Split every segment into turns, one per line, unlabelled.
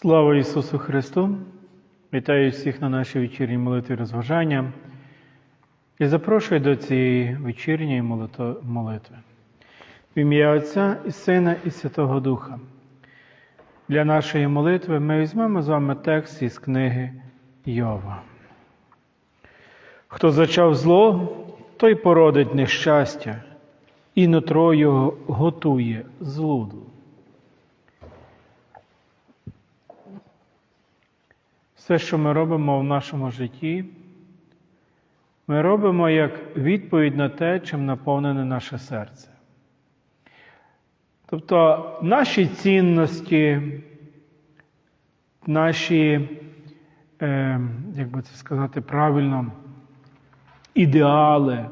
Слава Ісусу Христу! Вітаю всіх на нашій вечірній молитві розважання і запрошую до цієї вечірньої молитви. В ім'я Отця і Сина і Святого Духа. Для нашої молитви ми візьмемо з вами текст із книги Йова. Хто зачав зло, той породить нещастя, і нутро його готує злуду. Все, що ми робимо в нашому житті, ми робимо як відповідь на те, чим наповнене наше серце. Тобто наші цінності, наші, е, як би це сказати правильно, ідеали,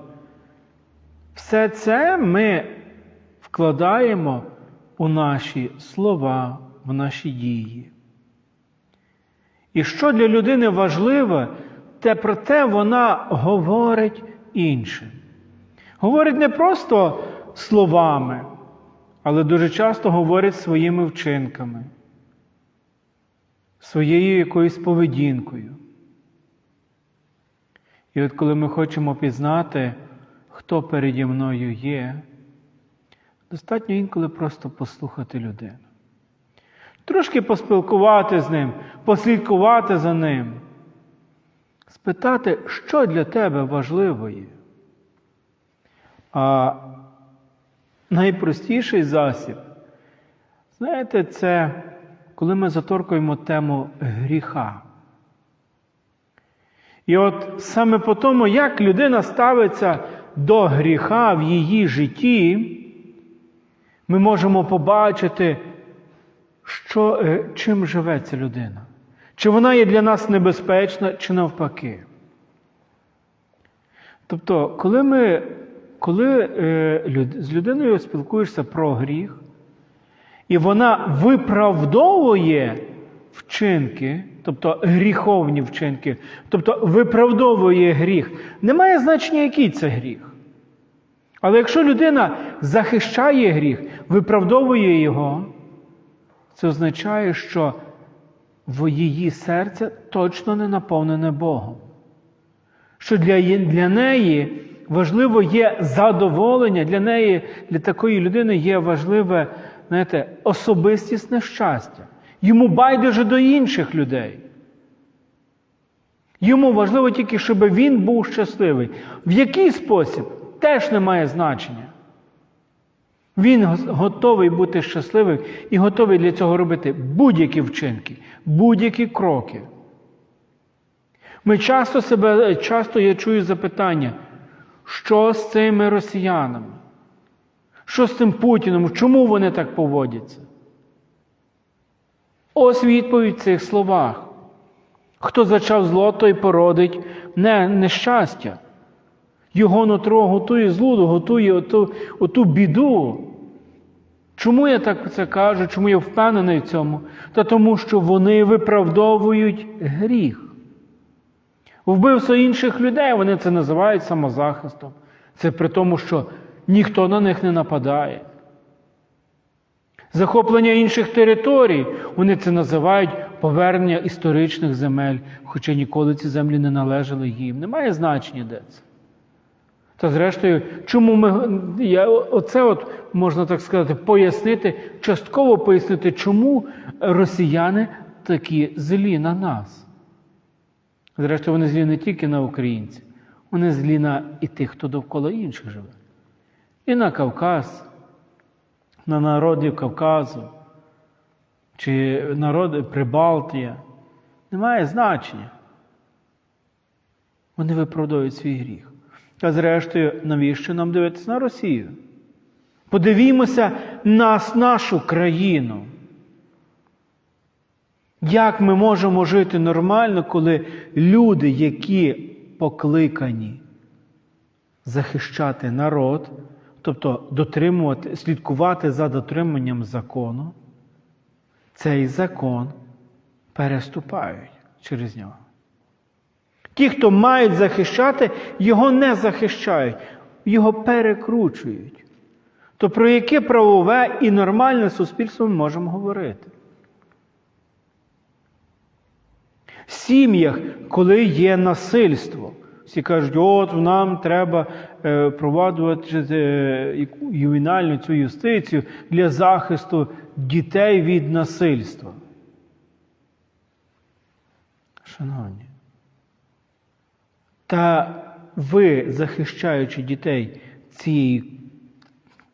все це ми вкладаємо у наші слова, в наші дії. І що для людини важливе, те про те вона говорить іншим. Говорить не просто словами, але дуже часто говорить своїми вчинками, своєю якоюсь поведінкою. І от коли ми хочемо пізнати, хто переді мною є, достатньо інколи просто послухати людину. Трошки поспілкувати з ним, послідкувати за ним, спитати, що для тебе важливо є. А найпростіший засіб, знаєте, це коли ми заторкуємо тему гріха. І от саме по тому, як людина ставиться до гріха в її житті, ми можемо побачити, що, е, чим живе ця людина. Чи вона є для нас небезпечна, чи навпаки. Тобто, коли ми, коли е, люд, з людиною спілкуєшся про гріх, і вона виправдовує вчинки, тобто гріховні вчинки, тобто виправдовує гріх, немає значення, який це гріх. Але якщо людина захищає гріх, виправдовує його, це означає, що в її серце точно не наповнене Богом. Що для, для неї важливо є задоволення, для неї, для такої людини є важливе знаєте, особистісне щастя. Йому байдуже до інших людей. Йому важливо тільки, щоб він був щасливий. В який спосіб теж не має значення. Він готовий бути щасливим і готовий для цього робити будь-які вчинки, будь-які кроки. Ми часто себе, часто я чую запитання, що з цими росіянами? Що з цим Путіном? Чому вони так поводяться? Ось відповідь в цих словах. Хто зачав зло, той породить не нещастя. Його нутро готує злуду, готує оту, оту біду. Чому я так це кажу? Чому я впевнений в цьому? Та тому, що вони виправдовують гріх. Вбивство інших людей вони це називають самозахистом. Це при тому, що ніхто на них не нападає. Захоплення інших територій, вони це називають повернення історичних земель, хоча ніколи ці землі не належали їм. Немає значення де це. Та зрештою, чому ми я, оце от можна так сказати, пояснити, частково пояснити, чому росіяни такі злі на нас. Зрештою, вони злі не тільки на українців, вони злі на і тих, хто довкола інших живе. І на Кавказ, на народів Кавказу, чи народи Прибалтія. Немає значення. Вони виправдовують свій гріх. А зрештою, навіщо нам дивитися на Росію? Подивімося на нашу країну. Як ми можемо жити нормально, коли люди, які покликані захищати народ, тобто дотримувати, слідкувати за дотриманням закону, цей закон переступають через нього. Ті, хто мають захищати, його не захищають, його перекручують. То про яке правове і нормальне суспільство ми можемо говорити? В сім'ях, коли є насильство. Всі кажуть, от нам треба е, провадувати е, ювенальну цю юстицію для захисту дітей від насильства. Шановні, та ви, захищаючи дітей цієї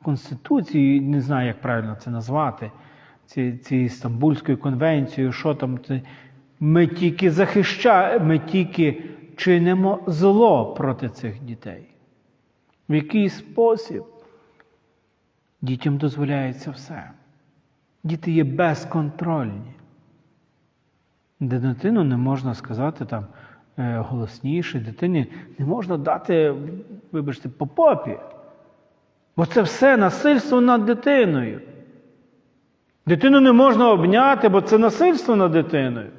Конституції, не знаю, як правильно це назвати, ці, цією Стамбульською конвенцією, що там, це, ми тільки захищаємо, ми тільки чинимо зло проти цих дітей. В який спосіб дітям дозволяється все. Діти є безконтрольні. Де дитину не можна сказати там голосніше, дитині не можна дати, вибачте, по попі. Бо це все насильство над дитиною. Дитину не можна обняти, бо це насильство над дитиною.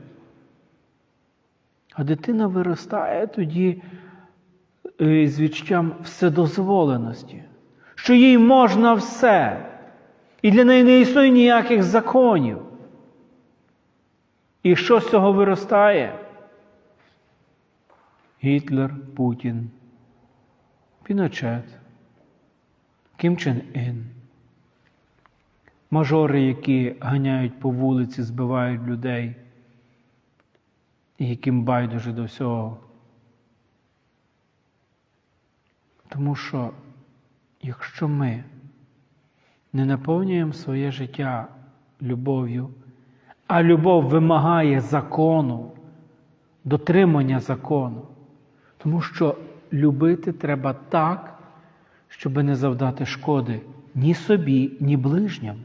А дитина виростає тоді е, з відчуттям вседозволеності, що їй можна все. І для неї не існує ніяких законів. І що з цього виростає? Гітлер, Путін, Піночет, Кім Чен Ін, мажори, які ганяють по вулиці, збивають людей, і яким байдуже до всього. Тому що якщо ми не наповнюємо своє життя любов'ю, а любов вимагає закону, дотримання закону, тому що любити треба так, щоб не завдати шкоди ні собі, ні ближньому.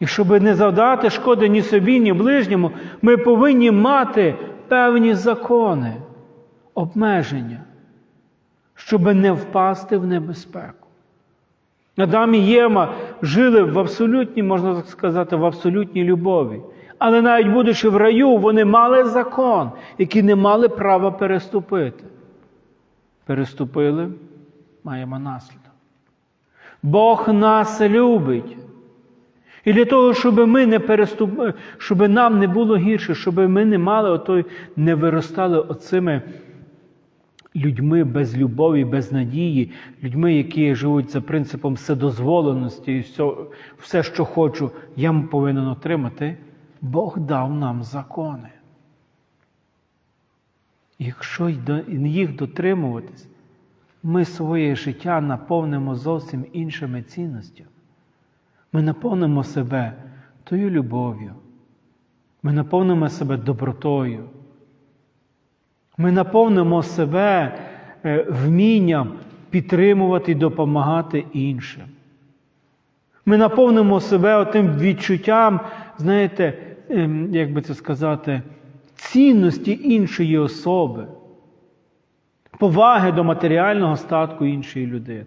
І щоб не завдати шкоди ні собі, ні ближньому, ми повинні мати певні закони, обмеження, щоб не впасти в небезпеку. Адам і Єма жили в абсолютній, можна так сказати, в абсолютній любові. Але навіть будучи в раю, вони мали закон, який не мали права переступити. Переступили, маємо наслідок. Бог нас любить. І для того, щоб ми не переступили, щоб нам не було гірше, щоб ми не мали отой, не виростали оцими людьми без любові, без надії, людьми, які живуть за принципом вседозволеності і все, все, що хочу, я повинен отримати, Бог дав нам закони. Якщо їх дотримуватись, ми своє життя наповнимо зовсім іншими цінностями. Ми наповнимо себе тою любов'ю, ми наповнимо себе добротою. Ми наповнимо себе е, вмінням підтримувати і допомагати іншим. Ми наповнимо себе тим відчуттям, знаєте, ем, як би це сказати, цінності іншої особи, поваги до матеріального статку іншої людини.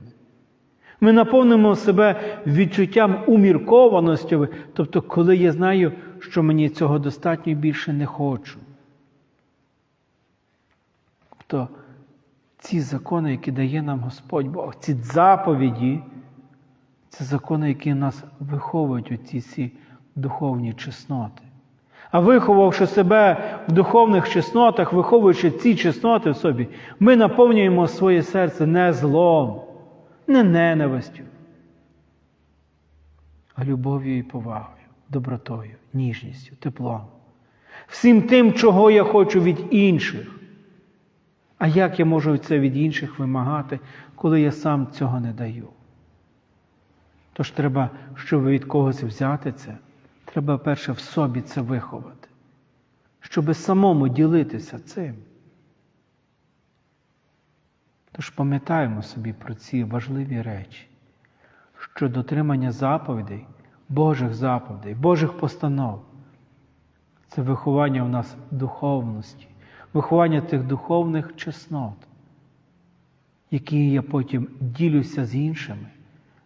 Ми наповнимо себе відчуттям уміркованості, тобто, коли я знаю, що мені цього достатньо і більше не хочу. Тобто ці закони, які дає нам Господь Бог, ці заповіді, це закони, які нас виховують у ці всі духовні чесноти. А виховавши себе в духовних чеснотах, виховуючи ці чесноти в собі, ми наповнюємо своє серце не злом, не ненавистю, а любов'ю і повагою, добротою, ніжністю, теплом. Всім тим, чого я хочу від інших. А як я можу це від інших вимагати, коли я сам цього не даю? Тож треба, щоб від когось взяти це, треба перше в собі це виховати, щоб самому ділитися цим. Тож пам'ятаємо собі про ці важливі речі, що дотримання заповідей, Божих заповідей, Божих постанов це виховання в нас духовності, виховання тих духовних чеснот, які я потім ділюся з іншими,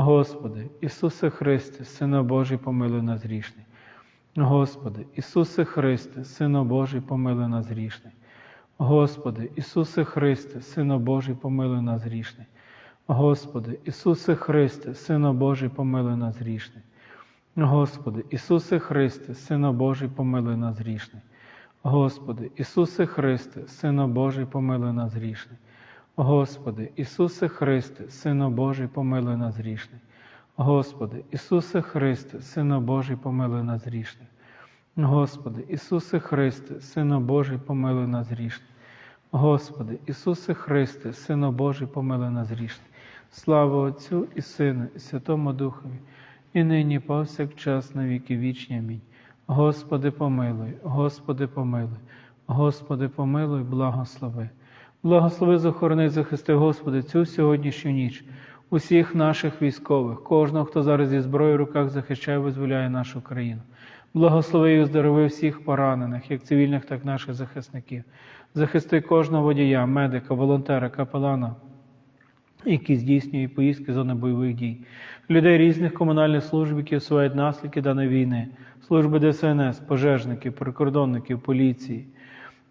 Господи, Ісусе Христе, Сина Божий, помилуй нас грішний. Господи, Ісусе Христе, Сино Божий, помилуй нас грішний. Господи, Ісусе Христе, Сино Божий, помилуй нас грішний. Господи, Ісусе Христе, Сино Божий, помилуй нас грішний. Господи, Ісусе Христе, Сино Божий, помилуй нас грішний. Господи, Ісусе Христе, Сино Божий, помилуй нас грішний. Господи, Ісусе Христе, Сино Божий, помилуй нас грішний. Господи, Ісусе Христе, Сино Божий, помилуй нас грішний. Господи, Ісусе Христе, Сино Божий, помилуй нас грішний. Господи, Ісусе Христе, Сино Божий, помилуй нас грішний. Слава Отцю і Сину, і Святому Духові, і нині повсякчас на віки вічні. Амінь. Господи, помилуй, Господи, помилуй, Господи, помилуй, благослови. Благослови, захорони, захисти, Господи, цю сьогоднішню ніч, усіх наших військових, кожного, хто зараз зі зброєю в руках захищає, визволяє нашу країну. Благослови і оздорови всіх поранених, як цивільних, так і наших захисників. Захисти кожного водія, медика, волонтера, капелана, які здійснюють поїздки зони бойових дій, людей різних комунальних служб, які усувають наслідки даної війни, служби ДСНС, пожежників, прикордонників, поліції,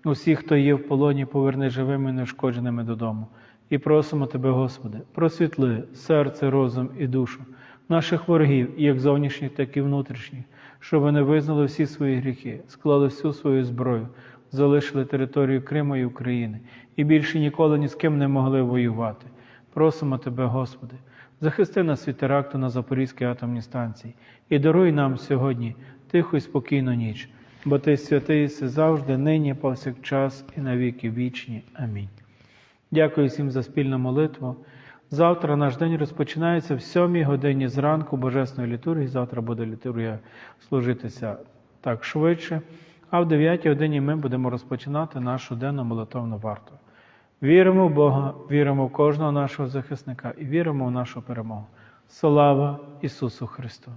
усіх, хто є в полоні, поверни живими і неушкодженими додому. І просимо Тебе, Господи, просвітли серце, розум і душу наших ворогів, як зовнішніх, так і внутрішніх, щоб вони визнали всі свої гріхи, склали всю свою зброю, залишили територію Криму і України і більше ніколи ні з ким не могли воювати. Просимо Тебе, Господи, захисти нас від теракту на Запорізькій атомній станції і даруй нам сьогодні тиху і спокійну ніч, бо Ти святий єси завжди, нині, повсякчас і навіки вічні. Амінь. Дякую всім за спільну молитву. Завтра наш день розпочинається в 7 годині зранку Божесної літургії. Завтра буде літургія служитися так швидше. А в 9 годині ми будемо розпочинати нашу денну молитовну варту. Віримо в Бога, віримо в кожного нашого захисника і віримо в нашу перемогу. Слава Ісусу Христу!